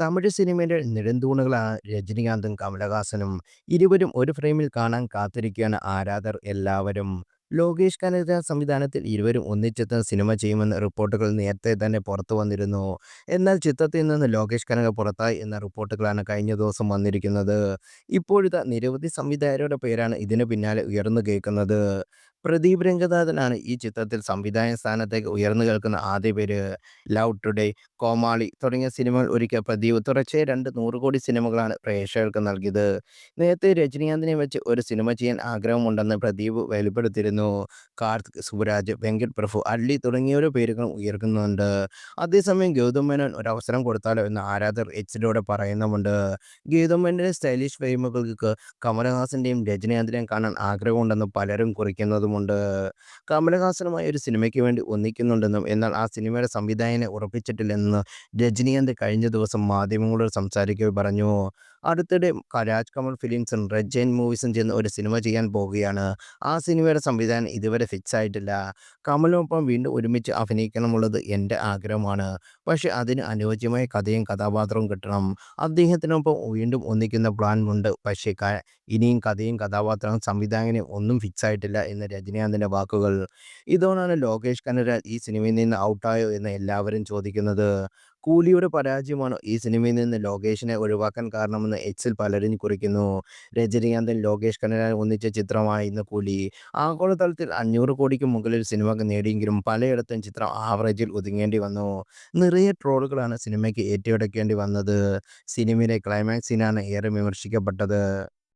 തമിഴ് സിനിമയിലെ നെടുന്തൂണുകളാണ് രജനികാന്തും കമലഹാസനും. ഇരുവരും ഒരു ഫ്രെയിമിൽ കാണാൻ കാത്തിരിക്കുകയാണ് ആരാധർ എല്ലാവരും. ലോകേഷ് കനക സംവിധാനത്തിൽ ഇരുവരും ഒന്നിച്ചെത്തുന്ന സിനിമ ചെയ്യുമെന്ന റിപ്പോർട്ടുകൾ നേരത്തെ തന്നെ പുറത്തു വന്നിരുന്നു. എന്നാൽ ചിത്രത്തിൽ നിന്ന് ലോകേഷ് കനക പുറത്തായി എന്ന റിപ്പോർട്ടുകളാണ് കഴിഞ്ഞ ദിവസം വന്നിരിക്കുന്നത്. ഇപ്പോഴത്തെ നിരവധി സംവിധായകരുടെ പേരാണ് ഇതിനു പിന്നാലെ ഉയർന്നു കേൾക്കുന്നത്. പ്രദീപ് രംഗനാഥനാണ് ഈ ചിത്രത്തിൽ സംവിധായക സ്ഥാനത്തേക്ക് ഉയർന്നു കേൾക്കുന്ന ആദ്യ പേര്. ലവ് ടുഡേ, കോമാളി തുടങ്ങിയ സിനിമകൾ ഒരുക്കിയ പ്രദീപ് തുടർച്ചയായി രണ്ട് നൂറ് കോടി സിനിമകളാണ് പ്രേക്ഷകർക്ക് നൽകിയത്. നേരത്തെ രജനീകാന്തിനെ വെച്ച് ഒരു സിനിമ ചെയ്യാൻ ആഗ്രഹമുണ്ടെന്ന് പ്രദീപ് വെളിപ്പെടുത്തിയിരുന്നു. കാർത്തിക് സുബരാജ് വെങ്കട് പ്രഭു, അള്ളി തുടങ്ങിയവരുടെ പേരുകളും ഉയർക്കുന്നുണ്ട് അതേസമയം ഗൗതം മേനോൻ ഒരു അവസരം കൊടുത്താലോ എന്ന് ആരാധകർ എച്ചിലൂടെ പറയുന്നുമുണ്ട്. ഗൗതം മേനോന്റെ സ്റ്റൈലിഷ് ഫെയിമുകൾക്ക് കമലഹാസന്റെയും രജനീകാന്തിനെയും കാണാൻ ആഗ്രഹമുണ്ടെന്ന് പലരും കുറിക്കുന്നുമുണ്ട്. കമലഹാസനുമായി ഒരു സിനിമയ്ക്ക് വേണ്ടി ഒന്നിക്കുന്നുണ്ടെന്നും എന്നാൽ ആ സിനിമയുടെ സംവിധായകനെ ഉറപ്പിച്ചിട്ടില്ലെന്ന് രജനീകാന്ത് കഴിഞ്ഞ ദിവസം മാധ്യമങ്ങളോട് സംസാരിക്കുകയും പറഞ്ഞു. അടുത്തിടെ രാജ് കമൽ ഫിലിംസും റെഡ് ജെയിൻ മൂവീസും ചെയ്യുന്ന ഒരു സിനിമ ചെയ്യാൻ പോവുകയാണ് ആ സിനിമയുടെ സംവിധാനം ഇതുവരെ ഫിക്സ് ആയിട്ടില്ല. കമലിനൊപ്പം വീണ്ടും ഒരുമിച്ച് അഭിനയിക്കണമുള്ളത് എന്റെ ആഗ്രഹമാണ്. പക്ഷേ അതിന് അനുയോജ്യമായ കഥയും കഥാപാത്രവും കിട്ടണം. അദ്ദേഹത്തിനൊപ്പം വീണ്ടും ഒന്നിക്കുന്ന പ്ലാൻ ഉണ്ട്. പക്ഷേ ഇനിയും കഥയും കഥാപാത്രവും സംവിധായകനും ഒന്നും ഫിക്സ് ആയിട്ടില്ല എന്ന് രജനീകാന്തിന്റെ വാക്കുകൾ. ഇതോടാണ് ലോകേഷ് കനരാജ് ഈ സിനിമയിൽ നിന്ന് ഔട്ടായോ എന്ന് എല്ലാവരും ചോദിക്കുന്നത്. കൂലിയുടെ പരാജയമാണോ ഈ സിനിമയിൽ നിന്ന് ലോകേഷിനെ ഒഴിവാക്കാൻ കാരണമെന്ന് എക്സിൽ പലരും കുറിക്കുന്നു. രജനീകാന്തൻ ലോകേഷ് കനരാൻ ഒന്നിച്ച ചിത്രമായിരുന്നു കൂലി. ആഗോളതലത്തിൽ അഞ്ഞൂറ് കോടിക്ക് മുകളിൽ സിനിമ നേടിയെങ്കിലും പലയിടത്തും ചിത്രം ആവറേജിൽ ഒതുങ്ങേണ്ടി വന്നു. നിറയെ ട്രോളുകളാണ് സിനിമയ്ക്ക് ഏറ്റുവാങ്ങേണ്ടി വന്നത്. സിനിമയിലെ ക്ലൈമാക്സിനാണ് ഏറെ വിമർശിക്കപ്പെട്ടത്.